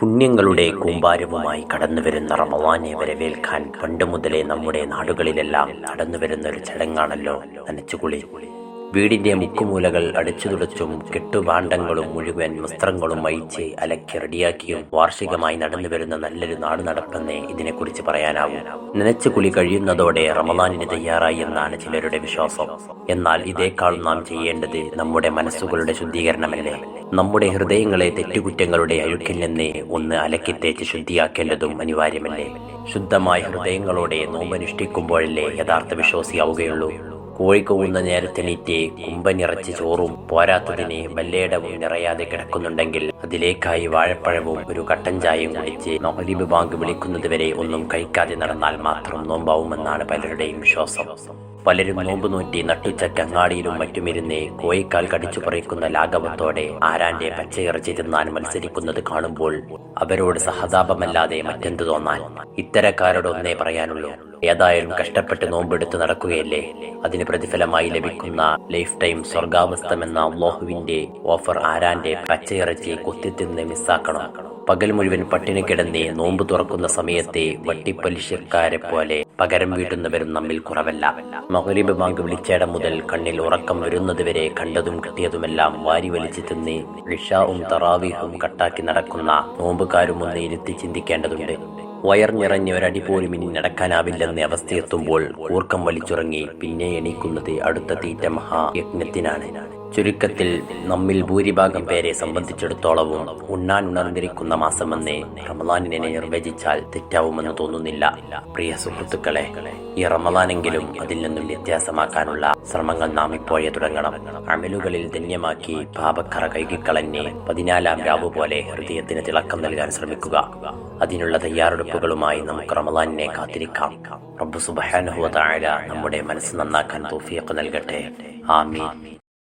പുണ്യങ്ങളുടെ കൂമ്പാരവുമായി കടന്നുവരുന്ന റമവാനെ വരവേൽക്കാൻ പണ്ട് മുതലേ നമ്മുടെ നാടുകളിലെല്ലാം നടന്നുവരുന്ന ഒരു ചടങ്ങാണല്ലോ നനച്ചുകുളി. വീടിന്റെ മുക്കുമൂലകൾ അടിച്ചു തുടച്ചും കെട്ടുപാണ്ഡങ്ങളും മുഴുവൻ വസ്ത്രങ്ങളും അയച്ച് അലക്കി റെഡിയാക്കിയും വാർഷികമായി നടന്നുവരുന്ന നല്ലൊരു നാട് നടപ്പെന്നേ ഇതിനെക്കുറിച്ച് പറയാനാവും. നനച്ചുകുളി കഴിയുന്നതോടെ റമദാനിന് തയ്യാറായി എന്നാണ് ചിലരുടെ വിശ്വാസം. എന്നാൽ ഇതേക്കാൾ നാം ചെയ്യേണ്ടത് നമ്മുടെ മനസ്സുകളുടെ ശുദ്ധീകരണമല്ലേ? നമ്മുടെ ഹൃദയങ്ങളെ തെറ്റുകുറ്റങ്ങളുടെ അഴുക്കിൽ നിന്ന് ഒന്ന് അലക്കിത്തേച്ച് ശുദ്ധിയാക്കേണ്ടതും അനിവാര്യമല്ലേ? ശുദ്ധമായ ഹൃദയങ്ങളോടെ നോമ്പനുഷ്ഠിക്കുമ്പോഴല്ലേ യഥാർത്ഥ വിശ്വാസിയാവുകയുള്ളൂ. കോഴിക്കൊവുന്ന നേരത്തെണീറ്റ് കുമ്പനിറച്ച് ചോറും പോരാത്തതിനെ വല്ലേടവും നിറയാതെ കിടക്കുന്നുണ്ടെങ്കിൽ അതിലേക്കായി വാഴപ്പഴവും ഒരു കട്ടൻ ചായയും കുടിച്ച് നോലിബ് ബാങ്ക് ഒന്നും കഴിക്കാതെ നടന്നാൽ മാത്രം നോമ്പാവുമെന്നാണ് പലരുടെയും വിശ്വാസം. പലരും നോമ്പ് നോറ്റി നട്ടുച്ച ചങ്ങാടിയിലും മറ്റുമിരുന്ന് കോയിക്കാൽ കടിച്ചു പറിക്കുന്ന ലാഘവത്തോടെ ആരാന്റെ പച്ചയിറച്ചി തിന്നാൻ മത്സരിക്കുന്നത് കാണുമ്പോൾ അവരോട് സഹതാപമല്ലാതെ മറ്റെന്ത് തോന്നാൻ ഇത്തരക്കാരോട് ഒന്നേ പറയാനുള്ളൂ. ഏതായാലും കഷ്ടപ്പെട്ട് നോമ്പെടുത്ത് നടക്കുകയല്ലേ? അതിന് പ്രതിഫലമായി ലഭിക്കുന്ന ലൈഫ് ടൈം സ്വർഗാവസ്ഥമെന്ന ലോഹുവിന്റെ ഓഫർ ആരാന്റെ പച്ചയിറച്ചി കുത്തിത്തിന്ന് മിസ്സാക്കണം. പകൽ മുഴുവൻ പട്ടിണി കിടന്ന് നോമ്പ് തുറക്കുന്ന സമയത്തെ വട്ടിപ്പലിശക്കാരെ പോലെ പകരം വീട്ടുന്നവരും നമ്മിൽ കുറവല്ല. മഹരീബ് ബാങ്ക് വിളിച്ചേടം മുതൽ കണ്ണിൽ ഉറക്കം വരുന്നതുവരെ കണ്ടതും കിട്ടിയതുമെല്ലാം വാരി വലിച്ചു തിന്ന് ഇഷാവും തറാവീഹും കട്ടാക്കി നടക്കുന്ന നോമ്പുകാരും ഒന്ന് ഇരുത്തി ചിന്തിക്കേണ്ടതുണ്ട്. വയർ നിറഞ്ഞ ഒരടി പോലും ഇനി നടക്കാനാവില്ലെന്ന അവസ്ഥയെത്തുമ്പോൾ കൂർക്കം വലിച്ചുറങ്ങി പിന്നെ എണീക്കുന്നത് അടുത്ത തീറ്റ മഹായജ്ഞത്തിനാണ്. ചുരുക്കത്തിൽ നമ്മിൽ ഭൂരിഭാഗം പേരെ സംബന്ധിച്ചിടത്തോളവും ഉണ്ണാൻ ഉണർന്നിരിക്കുന്ന മാസമെന്ന് റമദാനിനെ നിർവചിച്ചാൽ തെറ്റാവുമെന്ന് തോന്നുന്നില്ല. പ്രിയ സുഹൃത്തുക്കളെ ഈ റമദാനെങ്കിലും അതിൽ നിന്നും വ്യത്യാസമാക്കാനുള്ള ശ്രമങ്ങൾ നാം ഇപ്പോഴേ തുടങ്ങണം. അമലുകളിൽ ധന്യമാക്കി പാപക്കറ കൈകിക്കളഞ്ഞ് പതിനാലാം രാവ് പോലെ ഹൃദയത്തിന് തിളക്കം നൽകാൻ ശ്രമിക്കുക. അതിനുള്ള തയ്യാറെടുപ്പുകളുമായി നമുക്ക് റമദാനിനെ കാത്തിരിക്കാം. റബ്ബു സുബഹാനുഹുവ താഴ നമ്മുടെ മനസ്സ് നന്നാക്കാൻ തോഫിയൊക്കെ നൽകട്ടെ. ആമീൻ.